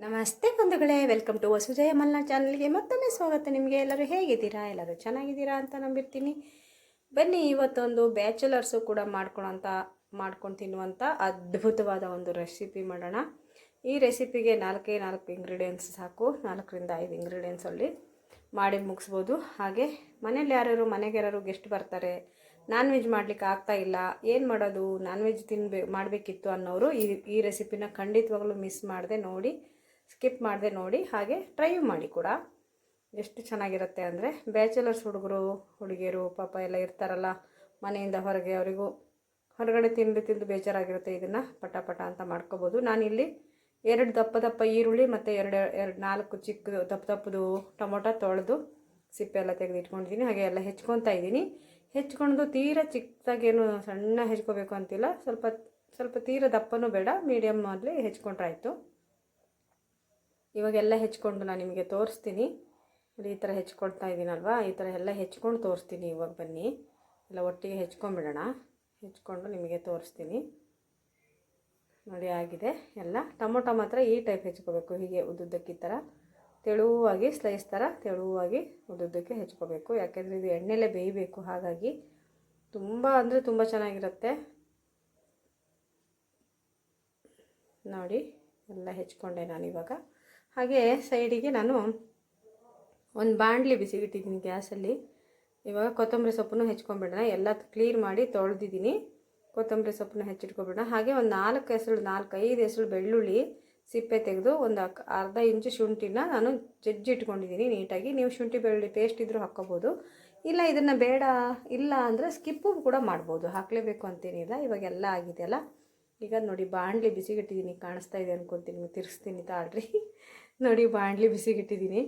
ನಮಸ್ತೆ ಬಂಧುಗಳೇ welcome to ವಸುಜಯ Malnad ಚಾನಲ್ಗೆ ಮತ್ತೊಮ್ಮೆ ಸ್ವಾಗತ ನಿಮಗೆ. ಎಲ್ಲರೂ ಹೇಗಿದ್ದೀರಾ? ಎಲ್ಲರೂ ಚೆನ್ನಾಗಿದ್ದೀರಾ ಅಂತ ನಂಬಿರ್ತೀನಿ. ಬನ್ನಿ, ಇವತ್ತೊಂದು ಬ್ಯಾಚುಲರ್ಸು ಕೂಡ ಮಾಡ್ಕೊಳಂತ, ಮಾಡ್ಕೊಂಡು ತಿನ್ನುವಂಥ ಅದ್ಭುತವಾದ ಒಂದು ರೆಸಿಪಿ ಮಾಡೋಣ. ಈ ರೆಸಿಪಿಗೆ ನಾಲ್ಕೇ ನಾಲ್ಕು ಇಂಗ್ರೀಡಿಯೆಂಟ್ಸ್ ಸಾಕು. ನಾಲ್ಕರಿಂದ ಐದು ಇಂಗ್ರೀಡಿಯೆಂಟ್ಸಲ್ಲಿ ಮಾಡಿ ಮುಗಿಸ್ಬೋದು. ಹಾಗೆ ಮನೇಲಿ ಯಾರ್ಯಾರು ಮನೆಗೆ ಯಾರು ಗೆಸ್ಟ್ ಬರ್ತಾರೆ ನಾನ್ ವೆಜ್ ಮಾಡ್ಲಿಕ್ಕೆ ಆಗ್ತಾ ಇಲ್ಲ, ಏನು ಮಾಡೋದು ನಾನ್ ವೆಜ್ ತಿನ್ಬೇ, ಮಾಡಬೇಕಿತ್ತು ಅನ್ನೋರು ಈ ಈ ರೆಸಿಪಿನ ಖಂಡಿತವಾಗ್ಲೂ ಮಿಸ್ ಮಾಡದೆ ನೋಡಿ ಸ್ಕಿಪ್ ಮಾಡದೆ ನೋಡಿ, ಹಾಗೆ ಟ್ರೈ ಮಾಡಿ ಕೂಡ. ಎಷ್ಟು ಚೆನ್ನಾಗಿರುತ್ತೆ ಅಂದರೆ ಬ್ಯಾಚುಲರ್ಸ್ ಹುಡುಗರು, ಹುಡುಗಿಯರು, ಪಾಪ ಎಲ್ಲ ಇರ್ತಾರಲ್ಲ, ಮನೆಯಿಂದ ಹೊರಗೆ ಅವರಿಗೂ ಹೊರಗಡೆ ತಿಂದು ತಿಂದು ಬೇಜಾರಾಗಿರುತ್ತೆ ಇದನ್ನು ಪಟ ಪಟ ಅಂತ ಮಾಡ್ಕೋಬೋದು. ನಾನಿಲ್ಲಿ ಎರಡು ದಪ್ಪ ದಪ್ಪ ಈರುಳ್ಳಿ ಮತ್ತು ಎರಡು ಎರಡು, ನಾಲ್ಕು ಚಿಕ್ಕ ದಪ್ಪ ದಪ್ಪದು ಟೊಮೊಟೊ ತೊಳೆದು ಸಿಪ್ಪೆ ಎಲ್ಲ ತೆಗೆದು ಇಟ್ಕೊಂಡಿದ್ದೀನಿ ಹಾಗೆ ಎಲ್ಲ ಹೆಚ್ಕೊತಾ ಇದ್ದೀನಿ. ಹೆಚ್ಕೊಂಡು ತೀರ ಚಿಕ್ಕದಾಗೇನು ಸಣ್ಣ ಹೆಚ್ಕೋಬೇಕು ಅಂತಿಲ್ಲ. ಸ್ವಲ್ಪ ಸ್ವಲ್ಪ ತೀರ ದಪ್ಪನೂ ಬೇಡ. ಮೀಡಿಯಮ್ ಹೆಚ್ಕೊಂಡ್ರೆ ಆಯಿತು ಇವಾಗೆಲ್ಲ ಹೆಚ್ಕೊಂಡು ನಾನು ನಿಮಗೆ ತೋರಿಸ್ತೀನಿ. ಈ ಥರ ಹೆಚ್ಕೊಳ್ತಾ ಇದ್ದೀನಲ್ವಾ ಈ ಥರ ಎಲ್ಲ ಹೆಚ್ಕೊಂಡು ತೋರಿಸ್ತೀನಿ ಇವಾಗ ಬನ್ನಿ. ಎಲ್ಲ ಒಟ್ಟಿಗೆ ಹೆಚ್ಕೊಂಬಿಡೋಣ ಹೆಚ್ಕೊಂಡು ನಿಮಗೆ ತೋರಿಸ್ತೀನಿ. ನೋಡಿ, ಆಗಿದೆ. ಎಲ್ಲ ಟೊಮೊಟೊ ಮಾತ್ರ ಈ ಟೈಪ್ ಹೆಚ್ಕೋಬೇಕು. ಹೀಗೆ ಉದ್ದುದ್ದಕ್ಕೆ ಈ ಥರ ತೆಳುವಾಗಿ ಸ್ಲೈಸ್ ಥರ ತೆಳುವಾಗಿ ಉದ್ದುದ್ದಕ್ಕೆ ಹೆಚ್ಕೋಬೇಕು. ಯಾಕೆಂದರೆ ಇದು ಎಣ್ಣೆಲೇ ಬೇಯಬೇಕು. ಹಾಗಾಗಿ ತುಂಬ ಅಂದರೆ ತುಂಬ ಚೆನ್ನಾಗಿರುತ್ತೆ. ನೋಡಿ, ಎಲ್ಲ ಹೆಚ್ಕೊಂಡೆ ನಾನು ಇವಾಗ. ಹಾಗೆ ಸೈಡಿಗೆ ನಾನು ಒಂದು ಬಾಣಲಿ ಬಿಸಿಗಿಟ್ಟಿದ್ದೀನಿ ಗ್ಯಾಸಲ್ಲಿ. ಇವಾಗ ಕೊತ್ತಂಬರಿ ಸೊಪ್ಪನ್ನು ಹೆಚ್ಕೊಂಡ್ಬಿಡೋಣ ಎಲ್ಲ ಕ್ಲೀನ್ ಮಾಡಿ ತೊಳೆದಿದ್ದೀನಿ. ಕೊತ್ತಂಬರಿ ಸೊಪ್ಪನ್ನು ಹೆಚ್ಚಿಟ್ಕೊಬಿಡೋಣ. ಹಾಗೆ ಒಂದು ನಾಲ್ಕು ಹೆಸರು ನಾಲ್ಕು ಐದು ಹೆಸರು ಬೆಳ್ಳುಳ್ಳಿ ಸಿಪ್ಪೆ ತೆಗೆದು ಒಂದು ಅರ್ಧ ಇಂಚು ಶುಂಠಿನ ನಾನು ಜಜ್ಜಿ ಇಟ್ಕೊಂಡಿದ್ದೀನಿ ನೀಟಾಗಿ. ನೀವು ಶುಂಠಿ ಬೆಳ್ಳುಳ್ಳಿ ಪೇಸ್ಟ್ ಇದ್ದರೂ ಹಾಕ್ಕೋಬೋದು. ಇಲ್ಲ, ಇದನ್ನು ಬೇಡ, ಇಲ್ಲ ಅಂದರೆ ಸ್ಕಿಪ್ಪು ಕೂಡ ಮಾಡ್ಬೋದು. ಹಾಕಲೇಬೇಕು ಅಂತೇನಿಲ್ಲ, ಇವಾಗೆಲ್ಲ ಆಗಿದೆಯಲ್ಲ. ಈಗ ನೋಡಿ, ಬಾಣಲಿ ಬಿಸಿಗಿಟ್ಟಿದ್ದೀನಿ. ಕಾಣಿಸ್ತಾ ಇದೆ ಅನ್ಕೊತೀನಿ ತಿರ್ಸ್ತೀನಿ ತಾಳ್ರಿ. ನೋಡಿ, ಬಾಣಲಿ ಬಿಸಿಗಿಟ್ಟಿದ್ದೀನಿ.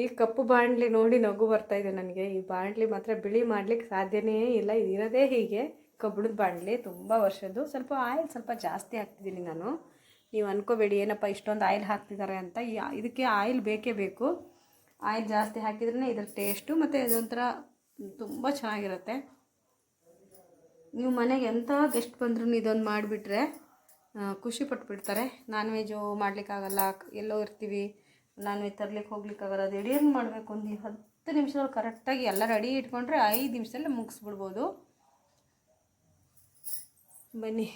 ಈ ಕಪ್ಪು ಬಾಣಲಿ ನೋಡಿ ನಗು ಬರ್ತಾ ಇದೆ ನನಗೆ. ಈ ಬಾಣಲಿ ಮಾತ್ರ ಬಿಳಿ ಮಾಡ್ಲಿಕ್ಕೆ ಸಾಧ್ಯನೇ ಇಲ್ಲ. ಇರೋದೇ ಹೀಗೆ. ಕಬ್ಬಿಣದ ಬಾಣಲಿ, ತುಂಬ ವರ್ಷದ್ದು. ಸ್ವಲ್ಪ ಆಯಿಲ್ ಸ್ವಲ್ಪ ಜಾಸ್ತಿ ಹಾಕ್ತಿದ್ದೀನಿ ನಾನು. ನೀವು ಅನ್ಕೋಬೇಡಿ, ಏನಪ್ಪ ಇಷ್ಟೊಂದು ಆಯಿಲ್ ಹಾಕ್ತಿದ್ದಾರೆ ಅಂತ. ಇದಕ್ಕೆ ಆಯಿಲ್ ಬೇಕೇ ಬೇಕು. ಆಯಿಲ್ ಜಾಸ್ತಿ ಹಾಕಿದ್ರೇ ಇದ್ರ ಟೇಸ್ಟು ಮತ್ತು ಇದೊಂಥರ ತುಂಬ ಚೆನ್ನಾಗಿರುತ್ತೆ. ನೀವು ಮನೆಗೆ ಎಂಥ ಗೆಸ್ಟ್ ಬಂದ್ರೂ ಇದೊಂದು ಮಾಡಿಬಿಟ್ರೆ ಖುಷಿ ಪಟ್ಬಿಡ್ತಾರೆ. ನಾನ್ ವೆಜ್ ಮಾಡ್ಲಿಕ್ಕಾಗಲ್ಲ, ಎಲ್ಲೋ ಇರ್ತೀವಿ ನಾನ್ ವೆಜ್ ತರ್ಲಿಕ್ಕೆ ಹೋಗ್ಲಿಕ್ಕಾಗಲ್ಲ, ಅದು ಎಡಿಯನ್ ಮಾಡಬೇಕು? ಒಂದು ಹತ್ತು ನಿಮಿಷದಲ್ಲಿ ಕರೆಕ್ಟಾಗಿ ಎಲ್ಲ ರೆಡಿ ಇಟ್ಕೊಂಡ್ರೆ ಐದು ನಿಮಿಷದಲ್ಲಿ ಮುಗಿಸ್ಬಿಡ್ಬೋದು. ಬನ್ನಿ.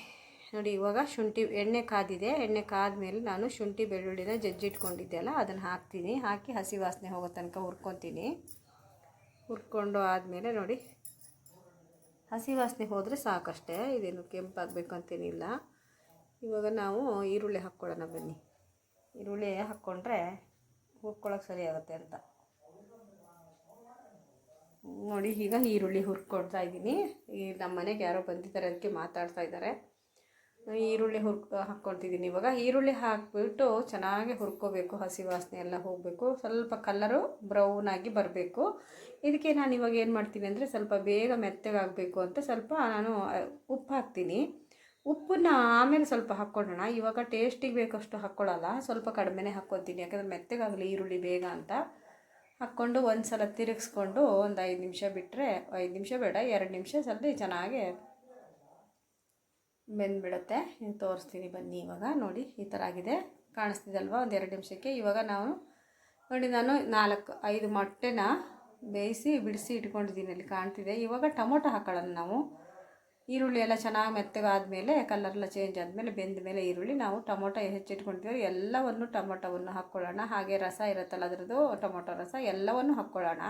ನೋಡಿ, ಇವಾಗ ಶುಂಠಿ, ಎಣ್ಣೆ ಕಾದಿದೆ. ಎಣ್ಣೆ ಕಾದ ಮೇಲೆ ನಾನು ಶುಂಠಿ ಬೆಳ್ಳುಳ್ಳಿನ ಜಜ್ಜಿಟ್ಕೊಂಡಿದ್ದೆ ಅಲ್ಲ ಅದನ್ನು ಹಾಕ್ತೀನಿ. ಹಾಕಿ ಹಸಿ ವಾಸನೆ ಹೋಗೋ ತನಕ ಹುರ್ಕೊತೀನಿ. ಹುರ್ಕೊಂಡು ಆದಮೇಲೆ ನೋಡಿ, ಹಸಿ ವಾಸನೆ ಹೋದರೆ ಸಾಕಷ್ಟೇ. ಇದೇನು ಕೆಂಪಾಗಬೇಕು ಅಂತೇನಿಲ್ಲ ಇವಾಗ ನಾವು ಈರುಳ್ಳಿ ಹಾಕ್ಕೊಳ್ಳೋಣ ಬನ್ನಿ. ಈರುಳ್ಳಿ ಹಾಕ್ಕೊಂಡ್ರೆ ಹುರ್ಕೊಳ್ಳೋಕೆ ಸರಿ ಆಗುತ್ತೆ ಅಂತ. ನೋಡಿ, ಈಗ ಈರುಳ್ಳಿ ಹುರ್ಕೊಡ್ತಾ ಇದ್ದೀನಿ. ಈ ನಮ್ಮ ಮನೆಗೆ ಯಾರೋ ಬಂದಿದ್ದಾರೆ, ಅದಕ್ಕೆ ಮಾತಾಡ್ತಾ ಇದ್ದಾರೆ. ಈರುಳ್ಳಿ ಹುರ್ಕ ಹಾಕ್ಕೊಳ್ತಿದ್ದೀನಿ. ಇವಾಗ ಈರುಳ್ಳಿ ಹಾಕಿಬಿಟ್ಟು ಚೆನ್ನಾಗಿ ಹುರ್ಕೋಬೇಕು. ಹಸಿ ವಾಸನೆ ಎಲ್ಲ ಹೋಗಬೇಕು. ಸ್ವಲ್ಪ ಕಲ್ಲರು ಬ್ರೌನ್ ಆಗಿ ಬರಬೇಕು. ಇದಕ್ಕೆ ನಾನು ಇವಾಗ ಏನು ಮಾಡ್ತೀನಿ ಅಂದರೆ ಸ್ವಲ್ಪ ಬೇಗ ಮೆತ್ತಗಾಗಬೇಕು ಅಂತ ಸ್ವಲ್ಪ ನಾನು ಉಪ್ಪು ಹಾಕ್ತೀನಿ. ಉಪ್ಪನ್ನ ಆಮೇಲೆ ಸ್ವಲ್ಪ ಹಾಕ್ಕೊಳ್ಳೋಣ. ಇವಾಗ ಟೇಸ್ಟಿಗೆ ಬೇಕಷ್ಟು ಹಾಕ್ಕೊಳ್ಳಲ್ಲ. ಸ್ವಲ್ಪ ಕಡಿಮೆ ಹಾಕ್ಕೊತೀನಿ ಯಾಕಂದರೆ ಮೆತ್ತಗಾಗಲಿ ಈರುಳ್ಳಿ ಬೇಗ ಅಂತ. ಹಾಕ್ಕೊಂಡು ಒಂದು ಸಲ ತಿರುಗಿಸ್ಕೊಂಡು ಒಂದು ಐದು ನಿಮಿಷ ಬಿಟ್ಟರೆ ಐದು ನಿಮಿಷ ಬೇಡ, ಎರಡು ನಿಮಿಷ ಸ್ವಲ್ಪ ಚೆನ್ನಾಗಿ ಬೆಂದ್ಬಿಡುತ್ತೆ. ಹಿಂಗೆ ತೋರಿಸ್ತೀನಿ ಬನ್ನಿ ಇವಾಗ. ನೋಡಿ, ಈ ಥರ ಆಗಿದೆ. ಕಾಣಿಸ್ತಿದಲ್ವ? ಒಂದು ಎರಡು ನಿಮಿಷಕ್ಕೆ. ಇವಾಗ ನಾವು ನೋಡಿ, ನಾನು ನಾಲ್ಕು, ಐದು ಮೊಟ್ಟೆನ ಬೇಯಿಸಿ ಬಿಡಿಸಿ ಇಟ್ಕೊಂಡಿದ್ದೀನಿ. ಅಲ್ಲಿ ಕಾಣ್ತಿದೆ. ಇವಾಗ ಟೊಮೊಟೊ ಹಾಕೊಳ್ಳೋಣ ನಾವು. ಈರುಳ್ಳಿ ಎಲ್ಲ ಚೆನ್ನಾಗಿ ಮೆತ್ತಗಾದ್ಮೇಲೆ ಕಲರೆಲ್ಲ ಚೇಂಜ್ ಆದಮೇಲೆ, ಬೆಂದ ಮೇಲೆ ಈರುಳ್ಳಿ ನಾವು ಟೊಮೊಟೊ ಹೆಚ್ಚಿಟ್ಕೊಂಡಿದ್ದೀವಿ. ಎಲ್ಲವನ್ನು ಟೊಮೊಟೊವನ್ನು ಹಾಕ್ಕೊಳ್ಳೋಣ. ಹಾಗೆ ರಸ ಇರುತ್ತಲ್ಲ, ಅದರದ್ದು ಟೊಮೊಟೊ ರಸ, ಎಲ್ಲವನ್ನು ಹಾಕ್ಕೊಳ್ಳೋಣ.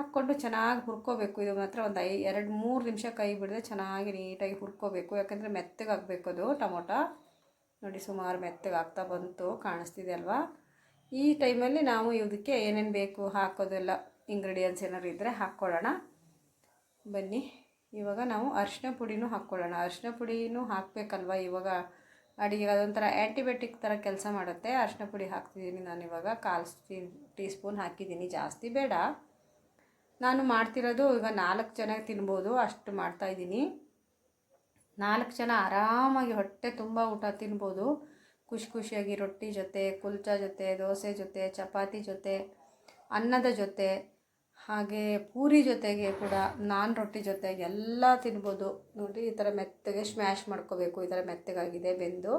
ಹಾಕ್ಕೊಂಡು ಚೆನ್ನಾಗಿ ಹುರ್ಕೋಬೇಕು. ಇದು ಮಾತ್ರ ಒಂದು ಐ, ಎರಡು, ಮೂರು ನಿಮಿಷ ಕೈ ಬಿಡದೆ ಚೆನ್ನಾಗಿ ನೀಟಾಗಿ ಹುರ್ಕೋಬೇಕು. ಯಾಕಂದರೆ ಮೆತ್ತಗಾಗಬೇಕು ಅದು ಟೊಮೊಟೊ. ನೋಡಿ ಸುಮಾರು ಮೆತ್ತಗೆ ಮೆತ್ತಗಾಗ್ತಾ ಬಂತು, ಕಾಣಿಸ್ತಿದೆ ಅಲ್ವಾ? ಈ ಟೈಮಲ್ಲಿ ನಾವು ಇದಕ್ಕೆ ಏನೇನು ಬೇಕು ಹಾಕೋದೆಲ್ಲ ಇಂಗ್ರೀಡಿಯೆಂಟ್ಸ್ ಏನಾದ್ರು ಇದ್ದರೆ ಹಾಕ್ಕೊಳ್ಳೋಣ. ಬನ್ನಿ, ಇವಾಗ ನಾವು ಅರಿಶಿನ ಪುಡಿನೂ ಹಾಕ್ಕೊಳ್ಳೋಣ. ಅರಿಶಿನ ಪುಡಿನೂ ಹಾಕಬೇಕಲ್ವ? ಇವಾಗ ಅಡಿಗೆ ಅದೊಂಥರ ಆ್ಯಂಟಿಬಯೋಟಿಕ್ ಥರ ಕೆಲಸ ಮಾಡುತ್ತೆ. ಅರಿಶಿನ ಪುಡಿ ಹಾಕ್ತಿದ್ದೀನಿ ಇವಾಗ ಕಾಲು ಟೀ ಸ್ಪೂನ್ ಹಾಕಿದ್ದೀನಿ ಜಾಸ್ತಿ ಬೇಡ. ನಾನು ಮಾಡ್ತಿರೋದು ಈಗ ನಾಲ್ಕು ಜನ ತಿನ್ಬೋದು, ಅಷ್ಟು ಮಾಡ್ತಾಯಿದ್ದೀನಿ ನಾಲ್ಕು ಜನ ಆರಾಮಾಗಿ ಹೊಟ್ಟೆ ತುಂಬ ಊಟ ತಿನ್ಬೋದು. ಖುಷಿ ಖುಷಿಯಾಗಿ ರೊಟ್ಟಿ ಜೊತೆ, ಕುಲ್ಚಾ ಜೊತೆ, ದೋಸೆ ಜೊತೆ, ಚಪಾತಿ ಜೊತೆ, ಅನ್ನದ ಜೊತೆ, ಹಾಗೆ ಪೂರಿ ಜೊತೆಗೆ ಕೂಡ ನಾನ್ ರೊಟ್ಟಿ ಜೊತೆಗೆ ಎಲ್ಲ ತಿನ್ಬೋದು. ನೋಡಿ, ಈ ಥರ ಮೆತ್ತಗೆ ಸ್ಮ್ಯಾಶ್ ಮಾಡ್ಕೋಬೇಕು. ಈ ಥರ ಮೆತ್ತಗಾಗಿದೆ, ಬೆಂದು.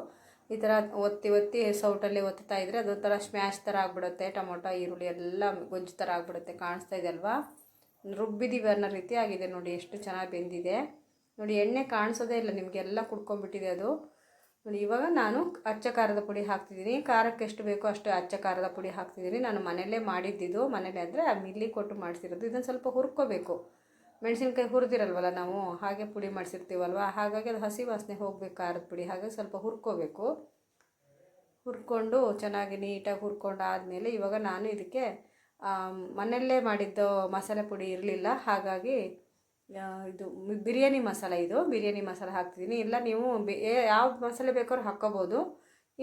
ಈ ಥರ ಒತ್ತಿ ಒತ್ತಿ ಸೌಟಲ್ಲಿ ಒತ್ತಾ ಇದ್ದರೆ ಅದೊಂಥರ ಸ್ಮ್ಯಾಶ್ ಥರ ಆಗಿಬಿಡುತ್ತೆ. ಟೊಮೊಟೊ, ಈರುಳ್ಳಿ ಎಲ್ಲ ಗೊಂಜು ಥರ ಆಗಿಬಿಡುತ್ತೆ. ಕಾಣಿಸ್ತಾ ಇದೆ ಅಲ್ವಾ? ರುಬ್ಬಿದೀವಿ ಅನ್ನೋ ರೀತಿ ಆಗಿದೆ ನೋಡಿ, ಎಷ್ಟು ಚೆನ್ನಾಗಿ ಬೆಂದಿದೆ. ನೋಡಿ, ಎಣ್ಣೆ ಕಾಣಿಸೋದೇ ಇಲ್ಲ, ನಿಮಗೆಲ್ಲ ಕುಡ್ಕೊಂಡ್ಬಿಟ್ಟಿದೆ ಅದು. ನೋಡಿ, ಇವಾಗ ನಾನು ಅಚ್ಚ ಖಾರದ ಪುಡಿ ಹಾಕ್ತಿದ್ದೀನಿ. ಖಾರಕ್ಕೆ ಎಷ್ಟು ಬೇಕೋ ಅಷ್ಟು ಅಚ್ಚ ಖಾರದ ಪುಡಿ ಹಾಕ್ತಿದ್ದೀನಿ. ನಾನು ಮನೆಯಲ್ಲೇ ಮಾಡಿದ್ದಿದ್ದು ಮನೇಲೆ ಅಂದರೆ ಮಿಲ್ಲಿ ಕೊಟ್ಟು ಮಾಡಿಸಿರೋದು. ಇದನ್ನು ಸ್ವಲ್ಪ ಹುರ್ಕೋಬೇಕು. ಮೆಣಸಿನ್ಕಾಯಿ ಹುರಿದಿರಲ್ವಲ್ಲ ನಾವು, ಹಾಗೆ ಪುಡಿ ಮಾಡಿಸಿರ್ತೀವಲ್ವ? ಹಾಗಾಗಿ ಅದು ಹಸಿ ವಾಸನೆ ಹೋಗ್ಬೇಕು ಖಾರದ ಪುಡಿ. ಹಾಗೆ ಸ್ವಲ್ಪ ಹುರ್ಕೋಬೇಕು. ಹುರ್ಕೊಂಡು ಚೆನ್ನಾಗಿ ನೀಟಾಗಿ ಹುರ್ಕೊಂಡು ಆದಮೇಲೆ ಇವಾಗ ನಾನು ಇದಕ್ಕೆ ಮನೆಯಲ್ಲೇ ಮಾಡಿದ್ದು ಮಸಾಲೆ ಪುಡಿ ಇರಲಿಲ್ಲ. ಹಾಗಾಗಿ ಇದು ಬಿರಿಯಾನಿ ಮಸಾಲೆ ಇದು. ಬಿರಿಯಾನಿ ಮಸಾಲೆ ಹಾಕ್ತಿದ್ದೀನಿ ಇಲ್ಲ, ನೀವು ಯಾವ ಮಸಾಲೆ ಬೇಕಾದ್ರೂ ಹಾಕ್ಕೋಬೋದು.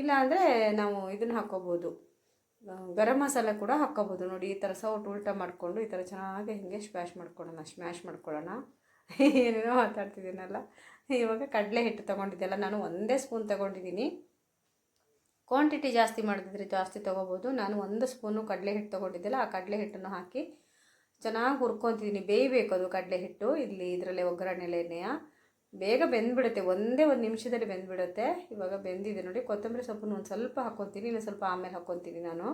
ಇಲ್ಲ ಅಂದರೆ ನಾವು ಇದನ್ನು ಹಾಕ್ಕೋಬೋದು. ಗರಂ ಮಸಾಲೆ ಕೂಡ ಹಾಕ್ಕೋಬೋದು. ನೋಡಿ, ಈ ಥರ ಸೌಟ್ ಉಲ್ಟ ಮಾಡಿಕೊಂಡು, ಈ ಥರ ಚೆನ್ನಾಗಿ ಹಿಂಗೆ ಸ್ಮ್ಯಾಶ್ ಮಾಡ್ಕೊಳ್ಳೋಣ ಸ್ಮ್ಯಾಶ್ ಮಾಡ್ಕೊಳ್ಳೋಣ. ಏನೇನೋ ಮಾತಾಡ್ತಿದ್ದೀನಲ್ಲ. ಇವಾಗ ಕಡಲೆ ಹಿಟ್ಟು ತೊಗೊಂಡಿದ್ದೆಲ್ಲ ನಾನು ಒಂದೇ ಸ್ಪೂನ್ ತೊಗೊಂಡಿದ್ದೀನಿ. ಕ್ವಾಂಟಿಟಿ ಜಾಸ್ತಿ ಮಾಡಿದ್ರೆ ಜಾಸ್ತಿ ತೊಗೋಬೋದು. ನಾನು ಒಂದು ಸ್ಪೂನು ಕಡಲೆ ಹಿಟ್ಟು ತೊಗೊಂಡಿದ್ದೆಲ್ಲ, ಆ ಕಡಲೆ ಹಿಟ್ಟನ್ನು ಹಾಕಿ ಚೆನ್ನಾಗಿ ಹುರ್ಕೊತಿದ್ದೀನಿ ಬೇಯಬೇಕು ಅದು ಕಡಲೆ ಹಿಟ್ಟು ಇಲ್ಲಿ ಇದರಲ್ಲೇ ಒಗ್ಗರಣೆಲೆನೆಯ ಬೇಗ ಬೆಂದ್ಬಿಡುತ್ತೆ. ಒಂದೇ ಒಂದು ನಿಮಿಷದಲ್ಲಿ ಬೆಂದ್ಬಿಡುತ್ತೆ. ಇವಾಗ ಬೆಂದಿದೆ ನೋಡಿ. ಕೊತ್ತಂಬರಿ ಸೊಪ್ಪನ್ನು ಒಂದು ಸ್ವಲ್ಪ ಹಾಕ್ಕೊತೀನಿ ಇನ್ನು ಸ್ವಲ್ಪ ಆಮೇಲೆ ಹಾಕ್ಕೊತೀನಿ ನಾನು.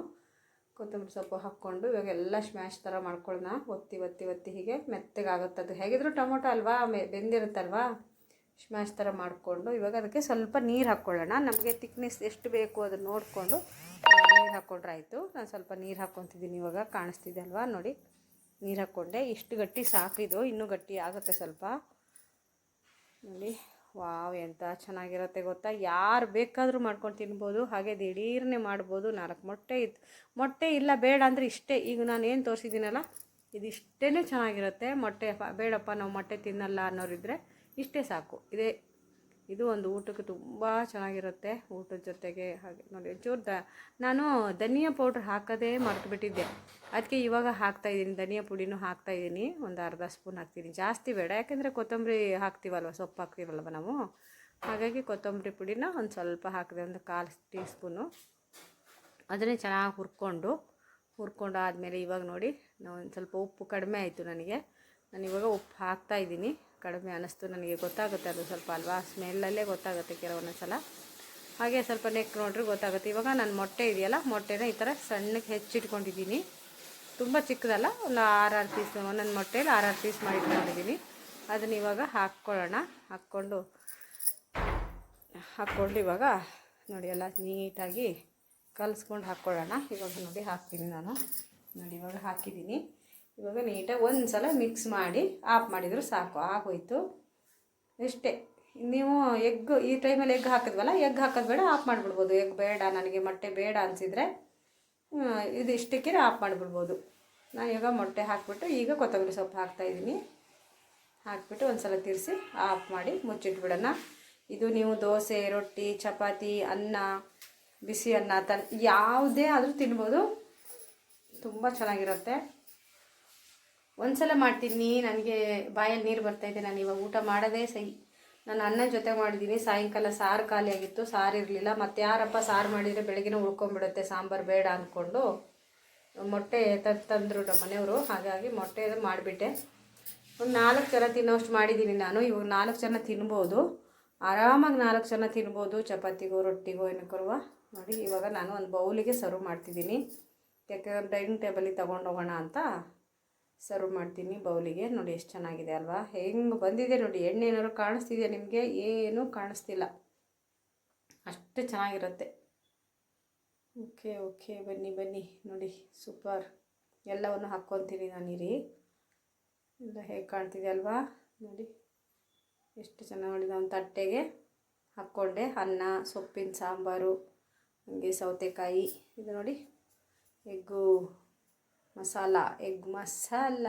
ಕೊತ್ತಂಬರಿ ಸೊಪ್ಪು ಹಾಕ್ಕೊಂಡು ಇವಾಗ ಎಲ್ಲ ಸ್ಮ್ಯಾಶ್ ಥರ ಮಾಡ್ಕೊಳ್ಳೋಣ. ಒತ್ತಿ ಒತ್ತಿ ಒತ್ತಿ ಹೀಗೆ ಮೆತ್ತಗಾಗುತ್ತೆ ಅದು ಹೇಗಿದ್ರು ಟೊಮೊಟೊ ಅಲ್ವಾ? ಮೆ, ಬೆಂದಿರುತ್ತಲ್ವಾ? ಸ್ಮ್ಯಾಶ್ ಥರ ಮಾಡಿಕೊಂಡು ಇವಾಗ ಅದಕ್ಕೆ ಸ್ವಲ್ಪ ನೀರು ಹಾಕ್ಕೊಳ್ಳೋಣ. ನಮಗೆ ತಿಕ್ನೆಸ್ ಎಷ್ಟು ಬೇಕು ಅದನ್ನು ನೋಡಿಕೊಂಡು ನೀರು ಹಾಕ್ಕೊಂಡ್ರೆ ಆಯಿತು. ನಾನು ಸ್ವಲ್ಪ ನೀರು ಹಾಕ್ಕೊತಿದ್ದೀನಿ ಇವಾಗ, ಕಾಣಿಸ್ತಿದೆ ಅಲ್ವಾ? ನೋಡಿ, ನೀರು ಹಾಕ್ಕೊಂಡೆ. ಇಷ್ಟು ಗಟ್ಟಿ ಸಾಕಿದು ಇನ್ನೂ ಗಟ್ಟಿ ಆಗುತ್ತೆ ಸ್ವಲ್ಪ. ನೋಡಿ, ವಾವ್ ಎಂಥ ಚೆನ್ನಾಗಿರುತ್ತೆ ಗೊತ್ತಾ? ಯಾರು ಬೇಕಾದರೂ ಮಾಡ್ಕೊಂಡು ತಿನ್ಬೋದು. ಹಾಗೆ ದಿಢೀರ್ನೆ ಮಾಡ್ಬೋದು. ನಾಲ್ಕು ಮೊಟ್ಟೆ ಇತ್ತು ಮೊಟ್ಟೆ ಇಲ್ಲ, ಬೇಡ ಅಂದರೆ ಇಷ್ಟೇ. ಈಗ ನಾನು ಏನು ತೋರಿಸಿದ್ದೀನಲ್ಲ ಇದಿಷ್ಟೇ ಚೆನ್ನಾಗಿರುತ್ತೆ. ಮೊಟ್ಟೆ, ಬೇಡಪ್ಪ, ನಾವು ಮೊಟ್ಟೆ ತಿನ್ನಲ್ಲ ಅನ್ನೋರಿದ್ದರೆ ಇಷ್ಟೇ ಸಾಕು. ಇದೇ, ಇದು ಒಂದು ಊಟಕ್ಕೆ ತುಂಬ ಚೆನ್ನಾಗಿರುತ್ತೆ ಊಟದ ಜೊತೆಗೆ ಹಾಗೆ. ನೋಡಿ, ಒಂಚೂರು ದ, ನಾನು ಧನಿಯಾ ಪೌಡ್ರ್ ಹಾಕೋದೇ ಮರೆತುಬಿಟ್ಟಿದ್ದೆ. ಅದಕ್ಕೆ ಇವಾಗ ಹಾಕ್ತಾಯಿದ್ದೀನಿ ಧನಿಯಾ ಪುಡಿನೂ ಹಾಕ್ತಾಯಿದ್ದೀನಿ ಒಂದು ಅರ್ಧ ಸ್ಪೂನ್ ಹಾಕ್ತೀನಿ. ಜಾಸ್ತಿ ಬೇಡ. ಯಾಕೆಂದರೆ ಕೊತ್ತಂಬರಿ ಹಾಕ್ತೀವಲ್ವ, ಸೊಪ್ಪು ಹಾಕ್ತೀವಲ್ವ ನಾವು. ಹಾಗಾಗಿ ಕೊತ್ತಂಬರಿ ಪುಡಿನ ಒಂದು ಸ್ವಲ್ಪ ಹಾಕಿದೆ, ಒಂದು ಕಾಲು ಟೀ ಸ್ಪೂನು. ಅದನ್ನೇ ಚೆನ್ನಾಗಿ ಹುರ್ಕೊಂಡು ಹುರ್ಕೊಂಡು ಆದಮೇಲೆ ಇವಾಗ ನೋಡಿ ಒಂದು ಸ್ವಲ್ಪ ಉಪ್ಪು ಕಡಿಮೆ ಆಯಿತು ನನಗೆ. ನಾನು ಇವಾಗ ಉಪ್ಪು ಹಾಕ್ತಾ ಇದ್ದೀನಿ. ಕಡಿಮೆ ಅನ್ನಿಸ್ತು. ನನಗೆ ಗೊತ್ತಾಗುತ್ತೆ ಅದು ಸ್ವಲ್ಪ ಅಲ್ವಾ? ಸ್ಮೆಲ್ಲಲ್ಲೇ ಗೊತ್ತಾಗುತ್ತೆ ಕೆಲವೊಂದು ಸಲ ಹಾಗೆ ಸ್ವಲ್ಪ ನೆಕ್ ನೋಡ್ರಿ ಗೊತ್ತಾಗುತ್ತೆ. ಇವಾಗ ನಾನು ಮೊಟ್ಟೆ ಇದೆಯಲ್ಲ, ಮೊಟ್ಟೆನ ಈ ಥರ ಸಣ್ಣಕ್ಕೆ ಹೆಚ್ಚಿಟ್ಕೊಂಡಿದ್ದೀನಿ. ತುಂಬ ಚಿಕ್ಕದಲ್ಲ, ಒಂದು ಆರು ಪೀಸ್ ಒಂದೊಂದು ಮೊಟ್ಟೆಯಲ್ಲಿ ಆರು ಪೀಸ್ ಮಾಡಿ ಇಟ್ಕೊಂಡಿದ್ದೀನಿ ಅದನ್ನ ಇವಾಗ ಹಾಕ್ಕೊಳ್ಳೋಣ. ಹಾಕ್ಕೊಂಡು ಹಾಕ್ಕೊಂಡು ಇವಾಗ ನೋಡಿ ಎಲ್ಲ ನೀಟಾಗಿ ಕಲಿಸ್ಕೊಂಡು ಹಾಕ್ಕೊಳ್ಳೋಣ. ಇವಾಗ ನೋಡಿ ಹಾಕ್ತೀನಿ ನಾನು. ನೋಡಿ ಇವಾಗ ಹಾಕಿದ್ದೀನಿ. ಇವಾಗ ನೀಟಾಗಿ ಒಂದು ಸಲ ಮಿಕ್ಸ್ ಮಾಡಿ ಆಫ್ ಮಾಡಿದ್ರು ಸಾಕು. ಆಗೋಯ್ತು. ಇಷ್ಟೇ. ನೀವು ಎಗ್ ಈ ಟೈಮಲ್ಲಿ ಎಗ್ ಹಾಕಿದ್ವಲ್ಲ ಎಗ್ ಹಾಕೋದು ಬೇಡ ಆಫ್ ಮಾಡಿಬಿಡ್ಬೋದು. ಎಗ್ ಬೇಡ, ನನಗೆ ಮೊಟ್ಟೆ ಬೇಡ ಅನಿಸಿದರೆ ಇದು ಇಷ್ಟಕ್ಕೆ ಆಫ್ ಮಾಡಿಬಿಡ್ಬೋದು. ನಾನು ಇವಾಗ ಮೊಟ್ಟೆ ಹಾಕಿಬಿಟ್ಟು, ಈಗ ಕೊತ್ತಂಬರಿ ಸೊಪ್ಪು ಹಾಕ್ತಾಯಿದ್ದೀನಿ ಹಾಕಿಬಿಟ್ಟು ಒಂದು ಸಲ ತಿರ್ಸಿ ಆಫ್ ಮಾಡಿ ಮುಚ್ಚಿಟ್ಬಿಡೋಣ. ಇದು ನೀವು ದೋಸೆ, ರೊಟ್ಟಿ, ಚಪಾತಿ, ಅನ್ನ, ಬಿಸಿ ಅನ್ನ, ತನ್, ಯಾವುದೇ ಆದರೂ ತಿನ್ಬೋದು. ತುಂಬ ಚೆನ್ನಾಗಿರುತ್ತೆ. ಒಂದ್ಸಲ ಮಾಡ್ತೀನಿ, ನನಗೆ ಬಾಯಲ್ಲಿ ನೀರು ಬರ್ತಾ ಇದೆ, ನಾನು ಇವಾಗ ಊಟ ಮಾಡೋದೇ ಸೈ ನಾನು ಅನ್ನ ಜೊತೆ ಮಾಡಿದ್ದೀನಿ ಸಾಯಂಕಾಲ ಸಾರು ಖಾಲಿ ಆಗಿತ್ತು, ಸಾರು ಇರಲಿಲ್ಲ. ಮತ್ತು ಯಾರಪ್ಪ ಸಾರು ಮಾಡಿದರೆ ಬೆಳಗ್ಗೆನೇ ಉಳ್ಕೊಂಬಿಡುತ್ತೆ ಸಾಂಬಾರು ಬೇಡ ಅಂದ್ಕೊಂಡು ಮೊಟ್ಟೆ ತಂದು ತಂದರು ನಮ್ಮ ಮನೆಯವರು, ಹಾಗಾಗಿ ಮೊಟ್ಟೆ ಮಾಡಿಬಿಟ್ಟೆ. ಒಂದು ನಾಲ್ಕು ಜನ ತಿನ್ನೋಷ್ಟು ಮಾಡಿದ್ದೀನಿ ನಾನು. ಇವಾಗ ನಾಲ್ಕು ಜನ ತಿನ್ಬೋದು. ಆರಾಮಾಗಿ ನಾಲ್ಕು ಜನ ತಿನ್ಬೋದು, ಚಪಾತಿಗೋ, ರೊಟ್ಟಿಗೋ, ಏನಕ್ಕರುವ. ನೋಡಿ, ಇವಾಗ ನಾನು ಒಂದು ಬೌಲಿಗೆ ಸರ್ವ್ ಮಾಡ್ತಿದ್ದೀನಿ ಯಾಕೆ ಡೈನಿಂಗ್ ಟೇಬಲಿಗೆ ತಗೊಂಡು ಹೋಗೋಣ ಅಂತ. ಸರ್ವ್ ಮಾಡ್ತೀನಿ ಬೌಲಿಗೆ. ನೋಡಿ ಎಷ್ಟು ಚೆನ್ನಾಗಿದೆ ಅಲ್ವಾ? ಹೆಂಗೆ ಬಂದಿದೆ ನೋಡಿ, ಎಣ್ಣೆ ಏನಾದ್ರು ಕಾಣಿಸ್ತಿದೆ ನಿಮಗೆ? ಏನೂ ಕಾಣಿಸ್ತಿಲ್ಲ. ಅಷ್ಟು ಚೆನ್ನಾಗಿರುತ್ತೆ. Okay okay. ಬನ್ನಿ ಬನ್ನಿ. ನೋಡಿ, ಸೂಪರ್. ಎಲ್ಲವನ್ನು ಹಾಕ್ಕೊತೀನಿ ನಾನಿರಿ ಎಲ್ಲ ಹೇಗೆ ಕಾಣ್ತಿದೆ ಅಲ್ವಾ? ನೋಡಿ, ಎಷ್ಟು ಚೆನ್ನಾಗಿ ನೋಡಿದ ಒಂದು ತಟ್ಟೆಗೆ. ಹಾಕ್ಕೊಂಡೆ. ಅನ್ನ, ಸೊಪ್ಪಿನ ಸಾಂಬಾರು, ಹಾಗೆ ಸೌತೆಕಾಯಿ. ಇದು ನೋಡಿ, ಎಗ್ಗು. ಮಸಾಲ ಎಗ್ ಮಸಾಲ,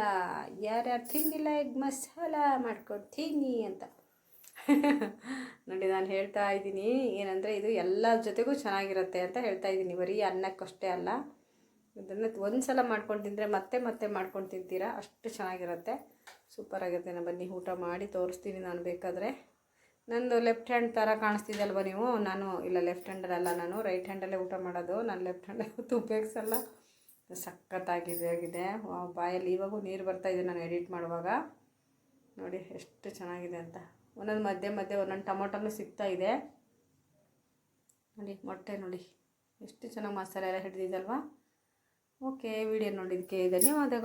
ಯಾರ್ಯಾರು ತಿಂದಿಲ್ಲ ಎಗ್ ಮಸಾಲ ಮಾಡ್ಕೊಂಡು ತಿನ್ನಿ ಅಂತ. ನೋಡಿ, ನಾನು ಹೇಳ್ತಾ ಇದ್ದೀನಿ, ಏನಂದರೆ ಇದು ಎಲ್ಲ ಜೊತೆಗೂ ಚೆನ್ನಾಗಿರುತ್ತೆ ಅಂತ ಹೇಳ್ತಾ ಇದ್ದೀನಿ. ಬರೀ ಅನ್ನಕ್ಕಷ್ಟೇ ಅಲ್ಲ, ಇದನ್ನು ಒಂದು ಸಲ ಮಾಡ್ಕೊಂಡು ತಿಂದರೆ ಮತ್ತೆ ಮತ್ತೆ ಮಾಡ್ಕೊಂಡು ತಿಂತೀರಾ? ಅಷ್ಟು ಚೆನ್ನಾಗಿರುತ್ತೆ. ಸೂಪರಾಗಿರುತ್ತೆ ನಾನು ಬನ್ನಿ, ಊಟ ಮಾಡಿ ತೋರಿಸ್ತೀನಿ ನಾನು ಬೇಕಾದರೆ. ನಂದು ಲೆಫ್ಟ್ ಹ್ಯಾಂಡ್ ಥರ ಕಾಣಿಸ್ತಿದ್ದಲ್ವ ನೀವು? ನಾನು, ಇಲ್ಲ ಲೆಫ್ಟ್ ಹ್ಯಾಂಡಲ್ಲ ನಾನು ರೈಟ್ ಹ್ಯಾಂಡಲ್ಲೇ ಊಟ ಮಾಡೋದು. ನಾನು ಲೆಫ್ಟ್ ಹ್ಯಾಂಡಲ್ಲಿ ಉಪಯೋಗಿಸಲ್ಲ. ಸಖತ್ತಾಗಿದೆ, ಆಗಿದೆ. ಬಾಯಲ್ಲಿ ಇವಾಗೂ ನೀರು ಬರ್ತಾ ಇದೆ ನಾನು ಎಡಿಟ್ ಮಾಡುವಾಗ. ನೋಡಿ, ಎಷ್ಟು ಚೆನ್ನಾಗಿದೆ ಅಂತ. ಒಂದೊಂದು ಮಧ್ಯೆ ಮಧ್ಯೆ ಒಂದೊಂದು ಟೊಮೊಟೊನೂ ಸಿಗ್ತಾಯಿದೆ ನೋಡಿ, ಮೊಟ್ಟೆ ನೋಡಿ. ಎಷ್ಟು ಚೆನ್ನಾಗಿ ಮಸಾಲೆ ಎಲ್ಲ ಹಿಡಿದಿದಲ್ವಾ? ಓಕೆ, ವಿಡಿಯೋ ನೋಡಿದ್ದಕ್ಕೆ ಧನ್ಯವಾದಗಳು.